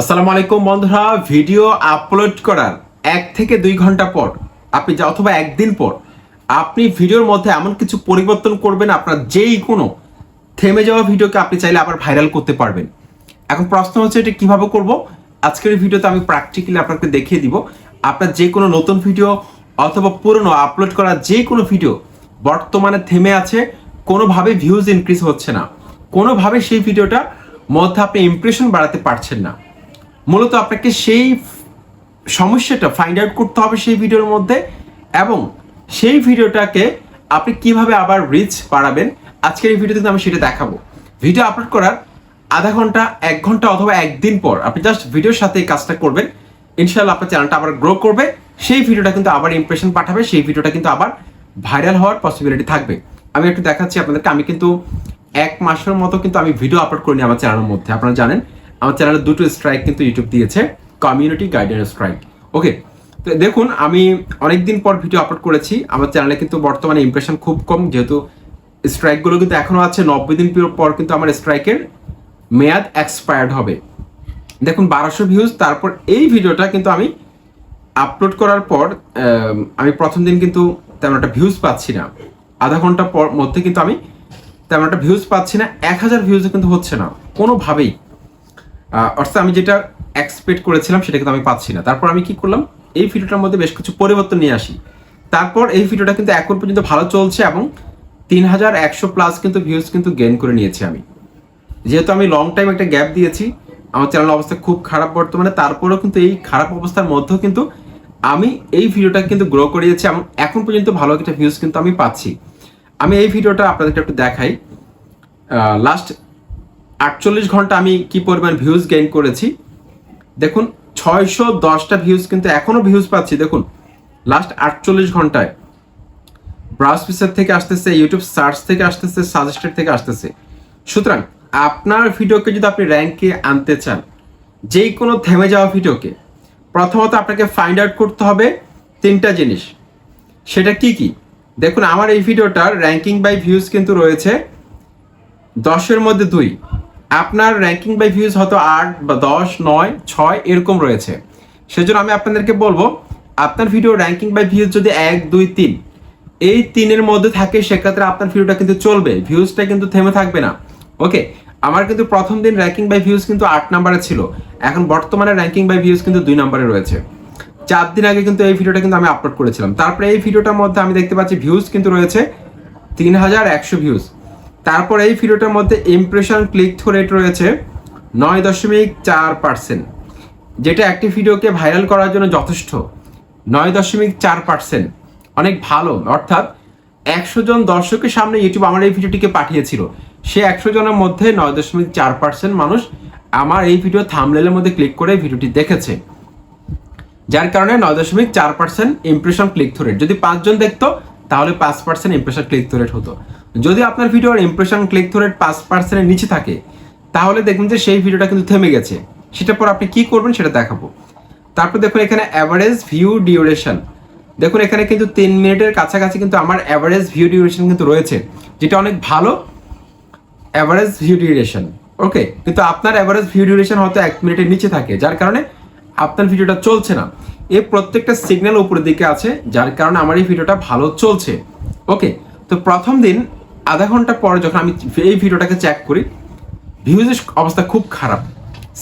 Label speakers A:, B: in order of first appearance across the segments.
A: আসসালামু আলাইকুম বন্ধুরা, ভিডিও আপলোড করার এক থেকে দুই ঘণ্টা পর, আপনি যা অথবা একদিন পর, আপনি ভিডিওর মধ্যে এমন কিছু পরিবর্তন করবেন, আপনার যেই কোনো থেমে যাওয়া ভিডিওকে আপনি চাইলে আবার ভাইরাল করতে পারবেন। এখন প্রশ্ন হচ্ছে, এটা কীভাবে করব? আজকের ভিডিওতে আমি প্র্যাকটিক্যালি আপনাকে দেখিয়ে দিব, আপনার যে কোনো নতুন ভিডিও অথবা পুরনো আপলোড করা যে কোনো ভিডিও বর্তমানে থেমে আছে, কোনোভাবে ভিউজ ইনক্রিজ হচ্ছে না। কোনোভাবে সেই ভিডিওটা মধ্যে আপনি ইমপ্রেশন বাড়াতে পারছেন না। মূলত আপনাকে সেই সমস্যাটা ফাইন্ড আউট করতে হবে সেই ভিডিওর মধ্যে এবং সেই ভিডিওটাকে আপনি কীভাবে আবার রিচ বাড়াবেন। আজকের এই ভিডিওতে আমি সেটা দেখাবো। ভিডিও আপলোড করার আধা ঘণ্টা, এক ঘণ্টা অথবা একদিন পর আপনি জাস্ট ভিডিওর সাথে এই কাজটা করবেন। ইনশাল্লাহ আপনার চ্যানেলটা আবার গ্রো করবে। সেই ভিডিওটা কিন্তু আবার ইমপ্রেশন পাঠাবে। সেই ভিডিওটা কিন্তু আবার ভাইরাল হওয়ার পসিবিলিটি থাকবে। আমি একটু দেখাচ্ছি আপনাদেরকে। আমি কিন্তু এক মাসের মতো কিন্তু আমি ভিডিও আপলোড করিনি আমার চ্যানেলের মধ্যে। আপনারা জানেন আমার চ্যানেলে দুটো স্ট্রাইক কিন্তু ইউটিউব দিয়েছে কমিউনিটি গাইডেন্স স্ট্রাইক ওকে তো দেখুন, আমি অনেকদিন পর ভিডিও আপলোড করেছি। আমার চ্যানেলে কিন্তু বর্তমানে ইমপ্রেশন খুব কম, যেহেতু স্ট্রাইকগুলো কিন্তু এখনও আছে। নব্বই দিন পর কিন্তু আমার স্ট্রাইকের মেয়াদ এক্সপায়ার্ড হবে। দেখুন, বারোশো ভিউজ তারপর এই ভিডিওটা কিন্তু আমি আপলোড করার পর আমি প্রথম দিন কিন্তু তেমন একটা ভিউজ পাচ্ছি না। আধা ঘণ্টা পর মধ্যে কিন্তু আমি তেমন একটা ভিউজ পাচ্ছি না। এক হাজার ভিউজ কিন্তু হচ্ছে না। কোনোভাবেই। অর্থাৎ আমি যেটা এক্সপেক্ট করেছিলাম সেটা কিন্তু আমি পাচ্ছি না। তারপর আমি কি করলাম? এই ভিডিওটার মধ্যে বেশ কিছু পরিবর্তন নিয়ে আসি। তারপর এই ভিডিওটা কিন্তু এখন পর্যন্ত ভালো চলছে এবং তিন হাজার একশো প্লাস কিন্তু ভিউজ কিন্তু গেইন করে নিয়েছি আমি। যেহেতু আমি লং টাইম একটা গ্যাপ দিয়েছি, আমার চ্যানেলের অবস্থা খুব খারাপ বর্তমানে, তারপরেও কিন্তু এই খারাপ অবস্থার মধ্যেও কিন্তু আমি এই ভিডিওটা কিন্তু গ্রো করিয়েছি এবং এখন পর্যন্ত ভালো একটা ভিউজ কিন্তু আমি পাচ্ছি। আমি এই ভিডিওটা আপনাদেরকে একটু দেখাই। লাস্ট আটচল্লিশ ঘণ্টা আমি কি পরিমাণ ভিউজ গেইন করেছি? দেখুন, ছয়শো দশটা ভিউজ কিন্তু এখনও ভিউজ পাচ্ছি। দেখুন লাস্ট আটচল্লিশ ঘন্টায় ব্রাউজ পিসার থেকে আসতেছে ইউটিউব সার্চ থেকে আসতেছে সাজেস্টেড থেকে আসতেছে। সুতরাং, আপনার ভিডিওকে যদি আপনি র্যাঙ্কে আনতে চান যে কোনো থেমে যাওয়া ভিডিওকে, প্রথমত আপনাকে ফাইন্ড আউট করতে হবে তিনটা জিনিস। সেটা কি কি? দেখুন, আমার এই ভিডিওটার র্যাঙ্কিং বাই ভিউজ কিন্তু রয়েছে দশের মধ্যে দুই। আপনার র্যাঙ্কিং বাই ভিউজ হয়তো আট বা দশ, নয়, ছয় এরকম রয়েছে। সেজন্য আমি আপনাদেরকে বলব, আপনার ভিডিও র্যাঙ্কিং বাই ভিউজ যদি এক, দুই, তিন, এই তিনের মধ্যে থাকে, সেক্ষেত্রে আপনার ভিডিওটা কিন্তু চলবে। ভিউজটা কিন্তু থেমে থাকবে না। ওকে আমার কিন্তু প্রথম দিন র্যাঙ্কিং বাই ভিউজ কিন্তু আট নাম্বারে ছিল। এখন বর্তমানে র্যাঙ্কিং বাই ভিউজ কিন্তু দুই নাম্বারে রয়েছে। চার দিন আগে কিন্তু এই ভিডিওটা কিন্তু আমি আপলোড করেছিলাম। তারপরে এই ভিডিওটার মধ্যে আমি দেখতে পাচ্ছি ভিউজ কিন্তু রয়েছে তিন হাজার একশো ভিউজ তারপর এই ভিডিওটার মধ্যে ইমপ্রেশন ক্লিক থ্রু রেট রয়েছে নয় দশমিক চার পার্সেন্ট যেটা একটি ভিডিওকে ভাইরাল করার জন্য যথেষ্ট। নয় দশমিক চার পার্সেন্ট অনেক ভালো। অর্থাৎ একশো জন দর্শকের সামনে ইউটিউব আমার এই ভিডিওটিকে পাঠিয়েছিল। সে একশো জনের মধ্যে নয় দশমিক চার পার্সেন্ট মানুষ আমার এই ভিডিও থামলেলের মধ্যে ক্লিক করে ভিডিওটি দেখেছে। যার কারণে নয় দশমিক চার percent impression click through rate যদি পাঁচজন দেখতো তাহলে পাঁচ percent impression click through rate হতো। যদি আপনার ভিডিওর ইমপ্রেশন ক্লিক থ্রু রেট পাঁচ পার্সেন্টের নিচে থাকে, তাহলে দেখবেন যে সেই ভিডিওটা কিন্তু থেমে গেছে। সেটার পর আপনি কি করবেন সেটা দেখাবো। তারপর দেখুন এখানে অ্যাভারেজ ভিউ ডিউরেশন দেখুন এখানে কিন্তু তিন মিনিটের কাছাকাছি কিন্তু আমার অ্যাভারেজ ভিউ ডিউরেশন কিন্তু রয়েছে, যেটা অনেক ভালো অ্যাভারেজ ভিউ ডিউরেশন ওকে কিন্তু আপনার অ্যাভারেজ ভিউ ডিউরেশন হয়তো এক মিনিটের নিচে থাকে, যার কারণে আপনার ভিডিওটা চলছে না। এই প্রত্যেকটা সিগন্যাল উপরের দিকে আছে, যার কারণে আমার এই ভিডিওটা ভালো চলছে। ওকে তো প্রথম দিন আধা ঘণ্টা পর যখন আমি এই ভিডিওটাকে চেক করি ভিউজের অবস্থা খুব খারাপ।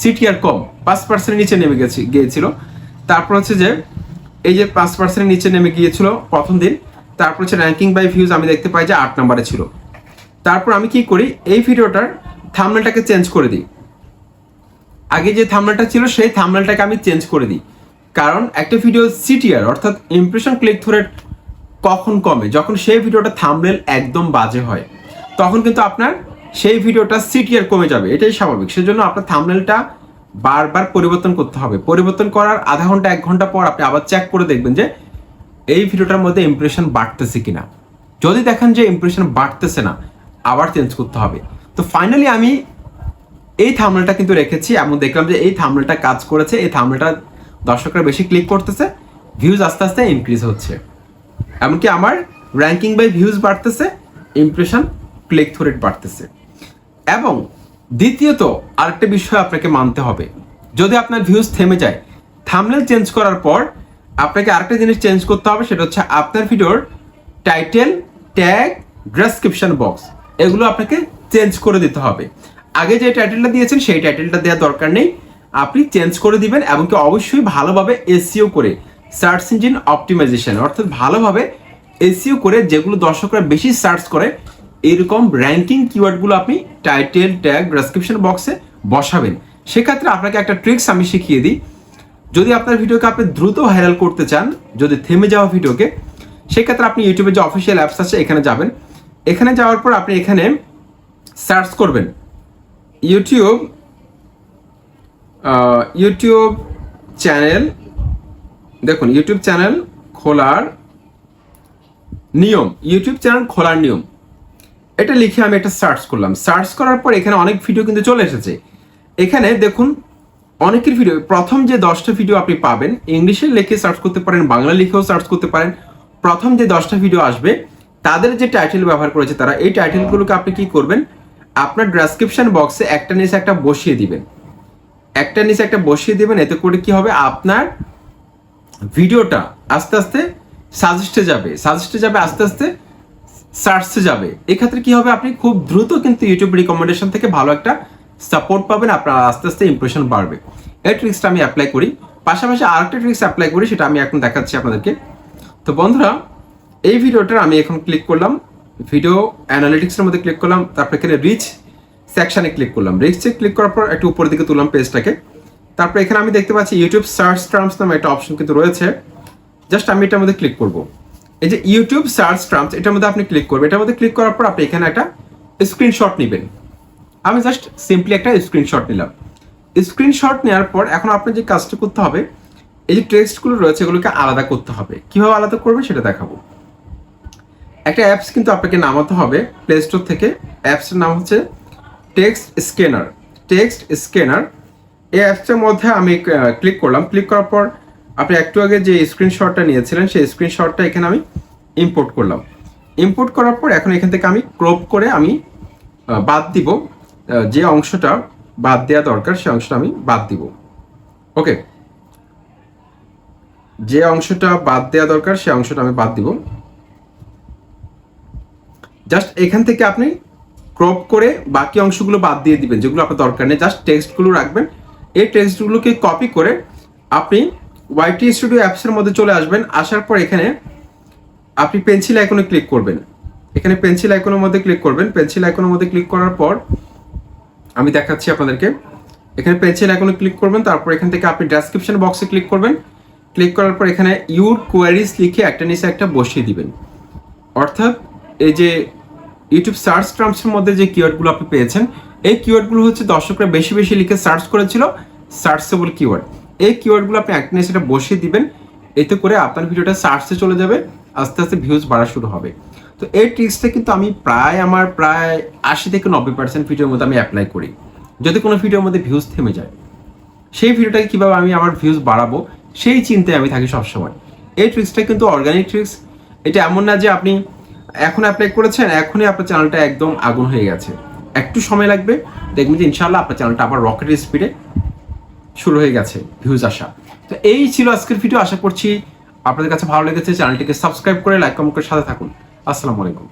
A: সিটিআর কম, পাঁচ পার্সেন্টের নিচে নেমে গেছে, গিয়েছিল। তারপর হচ্ছে যে, এই যে পাঁচ পার্সেন্টের নিচে নেমে গিয়েছিল প্রথম দিন, তারপর হচ্ছে র্যাঙ্কিং বাই ভিউজ আমি দেখতে পাই যে আট নম্বরে ছিল। তারপর আমি কি করি, এই ভিডিওটার থামনেলটাকে চেঞ্জ করে দিই। আগে যে থামনেলটা ছিল, সেই থামনেলটাকে আমি চেঞ্জ করে দিই। কারণ একটা ভিডিও সিটিআর অর্থাৎ ইমপ্রেশন ক্লিক রেট কখন কমে? যখন সেই ভিডিওটা থামনেল একদম বাজে হয়, তখন কিন্তু আপনার সেই ভিডিওটা সিটিআর কমে যাবে। এটাই স্বাভাবিক। সেজন্য আপনার থামনেলটা বারবার পরিবর্তন করতে হবে। পরিবর্তন করার আধা ঘণ্টা, এক ঘণ্টা পর আপনি আবার চেক করে দেখবেন যে এই ভিডিওটার মধ্যে ইমপ্রেশন বাড়তেছে কিনা। যদি দেখেন যে ইমপ্রেশন বাড়তেছে না, আবার চেঞ্জ করতে হবে। তো ফাইনালি আমি এই থামনেলটা কিন্তু রেখেছি এবং দেখলাম যে এই থামনেলটা কাজ করেছে, এই থামনেলটা দর্শকরা বেশি ক্লিক করতেছে ভিউজ আস্তে আস্তে ইনক্রিজ হচ্ছে। এমনকি আমার র্যাঙ্কিং বাই ভিউজ বাড়তেছে ইমপ্রেশন ক্লিক থ্রু রেট বাড়তেছে। এবং দ্বিতীয়ত, আরেকটা বিষয় আপনাকে মানতে হবে। যদি আপনার ভিউজ থেমে যায় থামনেল চেঞ্জ করার পর আপনাকে আরেকটা জিনিস চেঞ্জ করতে হবে, সেটা হচ্ছে আপনার ভিডিওর টাইটেল ট্যাগ ডেসক্রিপশন বক্স এগুলো আপনাকে চেঞ্জ করে দিতে হবে। আগে যে টাইটেলটা দিয়েছেন, সেই টাইটেলটা দেওয়ার দরকার নেই। আপনি চেঞ্জ করে দিবেন এবং কি অবশ্যই ভালোভাবে এসিও করে সার্চ ইঞ্জিন অপটিমাইজেশন অর্থাৎ ভালোভাবে এসিও করে যেগুলো দর্শকরা বেশি সার্চ করে, এরকম র্যাঙ্কিং কিওয়ার্ডগুলো আপনি টাইটেল ট্যাগ ডেসক্রিপশন বক্সে বসাবেন। সেক্ষেত্রে আপনাকে একটা ট্রিক্স আমি শিখিয়ে দিই। যদি আপনার ভিডিওকে আপনি দ্রুত ভাইরাল করতে চান, যদি থেমে যাওয়া ভিডিওকে, সেক্ষেত্রে আপনি ইউটিউবে যে অফিসিয়াল অ্যাপস আছে, এখানে যাবেন। এখানে যাওয়ার পর আপনি এখানে সার্চ করবেন। ইউটিউব ইউটিউব চ্যানেল দেখুন ইউটিউব চ্যানেল খোলার নিয়ম ইউটিউব চ্যানেল খোলার নিয়ম। এটা লিখে আমি একটা সার্চ করলাম। সার্চ করার পর এখানে অনেক ভিডিও কিন্তু চলে এসেছে। এখানে দেখুন, অনেকের ভিডিও প্রথম যে দশটা ভিডিও আপনি পাবেন ইংলিশে লিখে সার্চ করতে পারেন, বাংলা লিখেও সার্চ করতে পারেন, প্রথম যে দশটা ভিডিও আসবে, তাদের যে টাইটেল ব্যবহার করেছে তারা, এই টাইটেলগুলোকে আপনি কি করবেন, আপনার ডেসক্রিপশন বক্সে একটা নিচে একটা বসিয়ে দিবেন। একটা নিচে একটা বসিয়ে দেবেন, এতে করে কি হবে? আপনার ভিডিওটা আস্তে আস্তে সাজেস্টে যাবে সাজেস্টে যাবে, আস্তে আস্তে সার্চে যাবে। এক্ষেত্রে কি হবে? আপনি খুব দ্রুত কিন্তু ইউটিউব রিকমেন্ডেশন থেকে ভালো একটা সাপোর্ট পাবেন, আপনার আস্তে আস্তে ইমপ্রেশন বাড়বে। এই ট্রিক্সটা আমি অ্যাপ্লাই করি। পাশাপাশি আরেকটা ট্রিক্স অ্যাপ্লাই করি, সেটা আমি এখন দেখাচ্ছি আপনাদেরকে। তো বন্ধুরা, এই ভিডিওটার আমি এখন ক্লিক করলাম ভিডিও অ্যানালিটিক্সের মধ্যে ক্লিক করলাম, তারপর এখানে রিচ সেকশনে ক্লিক করলাম। রিচে ক্লিক করার পর একটু উপরের দিকে তুললাম পেজটাকে তারপর এখানে আমি দেখতে পাচ্ছি ইউটিউব সার্চ টার্মস নামে একটা অপশন কিন্তু রয়েছে। জাস্ট আমি এটার মধ্যে ক্লিক করব। এই যে ইউটিউব সার্চ টার্মস এটার মধ্যে আপনি ক্লিক করবেন। এটার মধ্যে ক্লিক করার পর আপনি এখানে একটা স্ক্রিনশট নেবেন। আমি জাস্ট সিম্পলি একটা স্ক্রিনশট নিলাম। স্ক্রিনশট নেওয়ার পর এখন আপনি যে কাজটা করতে হবে, এই যে টেক্সটগুলো রয়েছে, এগুলোকে আলাদা করতে হবে। কীভাবে আলাদা করবে সেটা দেখাবো। একটা অ্যাপস কিন্তু আপনাকে নামাতে হবে প্লে স্টোর থেকে। অ্যাপসের নাম হচ্ছে টেক্সট স্ক্যানার টেক্সট স্ক্যানার এই অ্যাপসটার মধ্যে আমি ক্লিক করলাম। ক্লিক করার পর আপনি একটু আগে যে স্ক্রিনশটটা নিয়েছিলেন, সেই স্ক্রিনশটটা এখানে আমি ইম্পোর্ট করলাম। ইম্পোর্ট করার পর এখন এখান থেকে আমি ক্রপ করে আমি বাদ দিব। যে অংশটা বাদ দেওয়া দরকার সেই অংশটা আমি বাদ দিব। ওকে যে অংশটা বাদ দেওয়া দরকার সেই অংশটা আমি বাদ দিব। জাস্ট এখান থেকে আপনি ক্রপ করে বাকি অংশগুলো বাদ দিয়ে দিবেন, যেগুলো আপনার দরকার নেই। জাস্ট টেক্সটগুলো রাখবেন। এই টেক্সটগুলোকে কপি করে আপনি ওয়াইটি স্টুডিও অ্যাপসের মধ্যে চলে আসবেন। আসার পর এখানে আপনি পেন্সিল আইকনে ক্লিক করবেন। এখানে পেন্সিল আইকনের মধ্যে ক্লিক করবেন। পেন্সিল আইকনের মধ্যে ক্লিক করার পর আমি দেখাচ্ছি আপনাদেরকে। এখানে পেন্সিল আইকনে ক্লিক করবেন, তারপর এখান থেকে আপনি ডেসক্রিপশন বক্সে ক্লিক করবেন। ক্লিক করার পর এখানে ইউর কোয়ারিজ লিখে একটা নিচে একটা বসিয়ে দিবেন। অর্থাৎ এই যে ইউটিউব সার্চ টার্মসের মধ্যে যে কিওয়ার্ডগুলো আপনি পেয়েছেন, এই কিওয়ার্ডগুলো হচ্ছে দর্শকরা বেশি বেশি লিখে সার্চ করেছিল, সার্চেবল কিওয়ার্ড। এই কিওয়ার্ডগুলো আপনি একটা সেটা বসিয়ে দিবেন, এতে করে আপনার ভিডিওটা সার্চে চলে যাবে, আস্তে আস্তে ভিউজ বাড়া শুরু হবে। তো এই ট্রিক্সটা কিন্তু আমি প্রায় আমার প্রায় আশি থেকে নব্বই পার্সেন্ট ভিডিওর মধ্যে আমি অ্যাপ্লাই করি। যদি কোনো ভিডিওর মধ্যে ভিউজ থেমে যায়, সেই ভিডিওটাকে কীভাবে আমি আমার ভিউজ বাড়াবো, সেই চিন্তায় আমি থাকি সবসময়। এই ট্রিক্সটা কিন্তু অর্গানিক ট্রিক্স এটা এমন না যে আপনি এখন অ্যাপ্লাই করেছেন, এখনই আপনার চ্যানেলটা একদম আগুন হয়ে গেছে। একটু সময় লাগবে, দেখবেন যে ইনশাল্লাহ আপনার চ্যানেলটা আবার রকেট স্পিডে শুরু হয়ে গেছে ভিউজ আসা। তো এই ছিল আজকের ভিডিও আশা করছি আপনাদের কাছে ভালো লেগেছে। চ্যানেলটিকে সাবস্ক্রাইব করে লাইক কমেন্ট করে সাথে থাকুন। আসসালামু আলাইকুম।